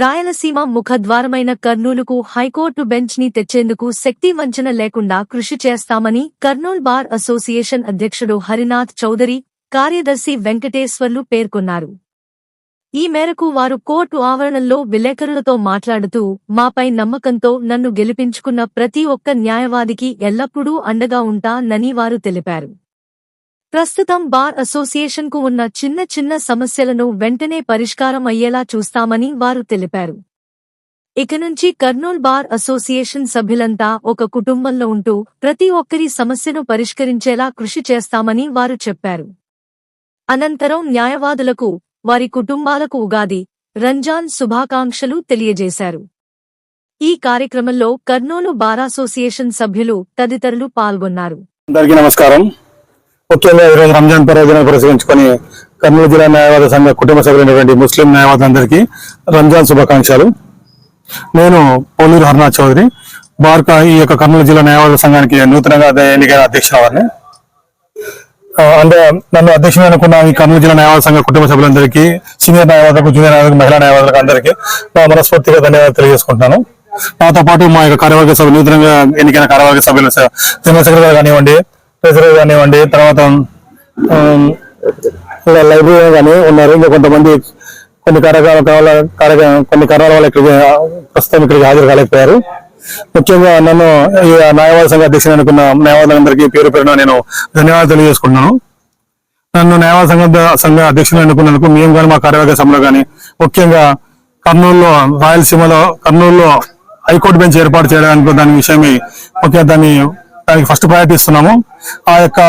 రాయలసీమ ముఖద్వారమైన కర్నూలుకు హైకోర్టు బెంచ్ని తెచ్చేందుకు శక్తి వంచన లేకుండా కృషి చేస్తామని కర్నూల్ బార్ అసోసియేషన్ అధ్యక్షుడు హరినాథ్ చౌదరి కార్యదర్శి వెంకటేశ్వర్లు పేర్కొన్నారు. ఈ మేరకు వారు కోర్టు ఆవరణలో విలేకరులతో మాట్లాడుతూ మాపై నమ్మకంతో నన్ను గెలిపించుకున్న ప్రతి ఒక్క న్యాయవాదికి ఎల్లప్పుడూ అండగా ఉంటానని వారు తెలిపారు. ప్రస్తుతం బార్ అసోసియేషన్కు ఉన్న చిన్న చిన్న సమస్యలను వెంటనే పరిష్కారం అయ్యేలా చూస్తామని వారు తెలిపారు. ఇక నుంచి కర్నూల్ బార్ అసోసియేషన్ సభ్యులంతా ఒక కుటుంబంలో ఉంటూ ప్రతి ఒక్కరి సమస్యను పరిష్కరించేలా కృషి చేస్తామని వారు చెప్పారు. అనంతరం న్యాయవాదులకు వారి కుటుంబాలకు ఉగాది రంజాన్ శుభాకాంక్షలు తెలియజేశారు. ఈ కార్యక్రమంలో కర్నూలు బార్ అసోసియేషన్ సభ్యులు తదితరులు పాల్గొన్నారు. నమస్కారం. ముఖ్యంగా ఈరోజు రంజాన్ పర్వదినం పురస్కరించుకొని కర్నూలు జిల్లా న్యాయవాద సంఘ కుటుంబ సభ్యులైనటువంటి ముస్లిం న్యాయవాదులందరికీ రంజాన్ శుభాకాంక్షలు. నేను పోలూరు హర్నాథ్ చౌదరి బార్కా ఈ యొక్క కర్నూలు జిల్లా న్యాయవాద సంఘానికి నూతనంగా ఎన్నికైన అధ్యక్ష ఆ, అంటే నన్ను అధ్యక్షుడు అనుకున్న ఈ కర్నూలు జిల్లా న్యాయవాద సంఘ కుటుంబ సభ్యులందరికీ సీనియర్ న్యాయవాదులకు జూనియర్ న్యాయవాదులకు మహిళా న్యాయవాదులకు అందరికీ నా మనస్ఫూర్తిగా ధన్యవాదాలు తెలియజేసుకుంటున్నాను. నాతో పాటు మా యొక్క కార్యవర్గ సభ్యులు నూతనంగా ఎన్నికైన కార్యవర్గ సభ్యులు స- జనరల్ సెక్రటరీ కానివ్వండి ట్రెజరర్ కానివ్వండి తర్వాత లైబ్రరీ కానీ ఉన్నారు. ఇంకా కొంతమంది కొన్ని కార్యక్రమాల కార్యక్రమం కొన్ని కారణాల వల్ల ఇక్కడికి ప్రస్తుతం ఇక్కడికి హాజరు కాలేకపోయారు. ముఖ్యంగా నన్ను ఈ న్యాయవాద సంఘ అధ్యక్షుని అనుకున్న న్యాయవాదులందరికీ పేరు పేరున నేను ధన్యవాదాలు తెలియజేసుకుంటున్నాను. నన్ను న్యాయవాద సంఘ సంఘ అధ్యక్షుడు అనుకున్నందుకు మేము కానీ మా కార్యవర్గ సభలో కానీ ముఖ్యంగా కర్నూలులో రాయలసీమలో కర్నూలులో హైకోర్టు బెంచ్ ఏర్పాటు చేయడానికి దాని విషయమై ముఖ్యంగా దాన్ని దానికి ఫస్ట్ ప్రయారిటీ ఇస్తున్నాము. ఆ యొక్క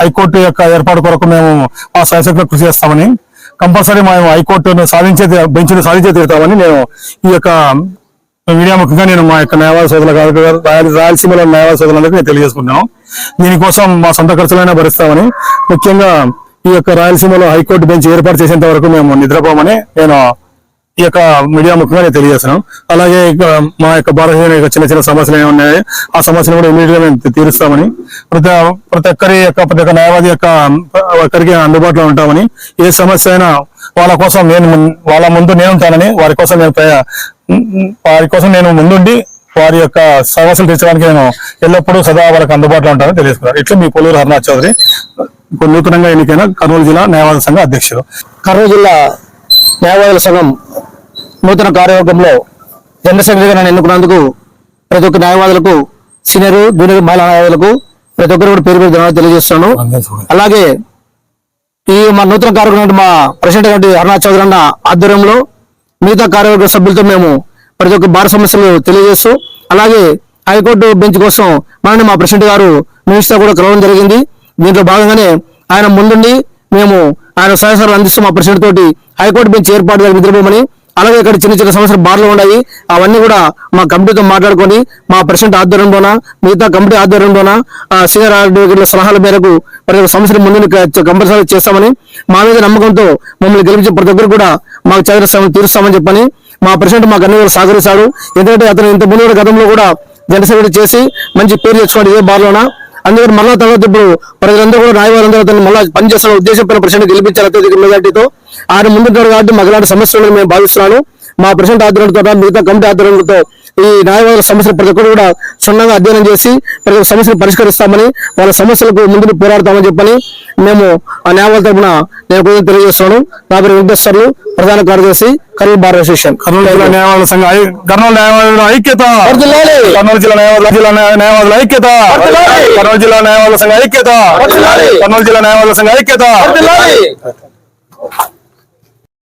హైకోర్టు యొక్క ఏర్పాటు కొరకు మేము మా శాసకులు కృషి చేస్తామని కంపల్సరీ మేము హైకోర్టును సాధించే బెంచ్ను సాధించే తీరుతామని నేను ఈ యొక్క మీడియా ముఖ్యంగా నేను మా యొక్క న్యాయవాద సోదరుల రాయల రాయలసీమలో న్యాయవాద సోదరులందరికీ నేను తెలియజేసుకుంటున్నాను. దీనికోసం మా సొంత ఖర్చులైనా భరిస్తామని ముఖ్యంగా ఈ యొక్క రాయలసీమలో హైకోర్టు బెంచ్ ఏర్పాటు చేసేంత వరకు మేము నిద్రపోమని నేను ఈ యొక్క మీడియా ముఖ్యంగా నేను తెలియజేస్తున్నాను అలాగే మా యొక్క భారతీయ యొక్క చిన్న చిన్న సమస్యలు ఏమి ఉన్నాయి? ఆ సమస్యలు కూడా ఇమీడియట్గా మేము తీరుస్తామని ప్రతి ప్రతి ఒక్కరి యొక్క ప్రతి ఒక్క న్యాయవాది యొక్క ఒక్కరికి అందుబాటులో ఉంటామని ఏ సమస్య అయినా వాళ్ళ కోసం నేను వాళ్ళ ముందు నేను ఉంటానని వారి కోసం నేను వారి కోసం నేను ముందుండి వారి యొక్క సమస్యలు తీర్చడానికి నేను ఎల్లప్పుడూ సదా వాళ్ళకి అందుబాటులో ఉంటానని తెలియజేస్తున్నాను ఇట్లా మీ పొలూరు హర్నాథ్ చౌదరి నూతనంగా ఎన్నికైన కర్నూలు జిల్లా న్యాయవాద సంఘ అధ్యక్షుడు. కర్నూలు జిల్లా న్యాయవాదుల సంఘం నూతన కార్యవర్గంలో జనరల్ సెక్రటరీగా నన్ను ఎన్నుకున్నందుకు ప్రతి ఒక్క న్యాయవాదులకు సీనియర్ జూనియర్ మహిళా న్యాయవాదులకు ప్రతి ఒక్కరు కూడా పేరు పేరు ధన్యవాదాలు తెలియజేస్తున్నాను. అలాగే ఈ మా నూతన కార్యవర్గం మా ప్రెసిడెంట్ గారి హర్నాథ్ చౌదరి అన్న ఆధ్వర్యంలో మిగతా కార్యవర్గ సభ్యులతో మేము ప్రతి ఒక్క భార సమస్యలు తెలియజేస్తూ అలాగే హైకోర్టు బెంచ్ కోసం మనని మా ప్రెసిడెంట్ గారు మినిస్టర్ కూడా కలవడం జరిగింది. దీంట్లో భాగంగానే ఆయన ముందుండి మేము ఆయన సహకారాలు అందిస్తూ మా ప్రెసిడెంట్ తోటి హైకోర్టు బెంచ్ ఏర్పాటు నిద్రపోమని అలాగే ఇక్కడ చిన్న చిన్న సమస్యలు బార్లు ఉన్నాయి. అవన్నీ కూడా మా కమిటీతో మాట్లాడుకొని మా ప్రెసిడెంట్ ఆధ్వర్యంలోన మిగతా కమిటీ ఆధ్వర్యంలోన సీనియర్ అడ్వకేట్ల సలహాల మేరకు ప్రతి ఒక్క సమస్యలు ముందు కంపల్సరీ చేస్తామని మా మీద నమ్మకంతో మమ్మల్ని గెలిపించే ప్రతి ఒక్కరు కూడా మాకు చదివిన సమయం తీరుస్తామని చెప్పని మా ప్రెసిడెంట్ మాకు అన్ని కూడా సహకరిస్తాడు. ఎందుకంటే అతను ఇంత ముందు గతంలో కూడా జనసేవ చేసి మంచి పేరు తెచ్చుకోండి ఏ బార్లోనా. అందుకని మళ్ళా తర్వాత ఇప్పుడు ప్రజలందరూ కూడా న్యాయవాదులందరూ అతను మళ్ళీ పనిచేస్తున్న ఉద్దేశంపైన ప్రెసిడెంట్ గెలిపించాలి అత్యధిక మెజార్టీతో. ఆయన ముందుంటారు కాబట్టి మాకు ఇలాంటి సమస్యలను మేము భావిస్తున్నాను. మా ప్రెసిడెంట్ ఆధ్వర్యంతో మిగతా కమిటీ ఆధ్వర్యంతో ఈ న్యాయవాద సమస్యలు ప్రతి ఒక్కరు కూడా క్షుణ్ణంగా అధ్యయనం చేసి ప్రతి సమస్యలు పరిష్కరిస్తామని వాళ్ళ సమస్యలకు ముందుకు పోరాడతామని చెప్పని మేము ఆ న్యాయవాదుల తరపున నేను కొంచెం తెలియజేస్తున్నాను నా పేరు వెంకటేశ్వర్లు ప్రధాన కార్యదర్శి కర్నూలు బార్ అసోసియేషన్ కర్నూలు జిల్లా న్యాయవాదుల సంఘ ఐ- కర్నూలు న్యాయవాదుల ఐక్యత. కర్నూలు జిల్లా న్యాయవాదుల జిల్లా న్యాయ- న్యాయవాదుల ఐక్యత. కర్నూలు జిల్లా న్యాయవాదుల సంఘ ఐక్యత. కర్నూలు జిల్లా న్యాయవాదుల సంఘ ఐక్యత.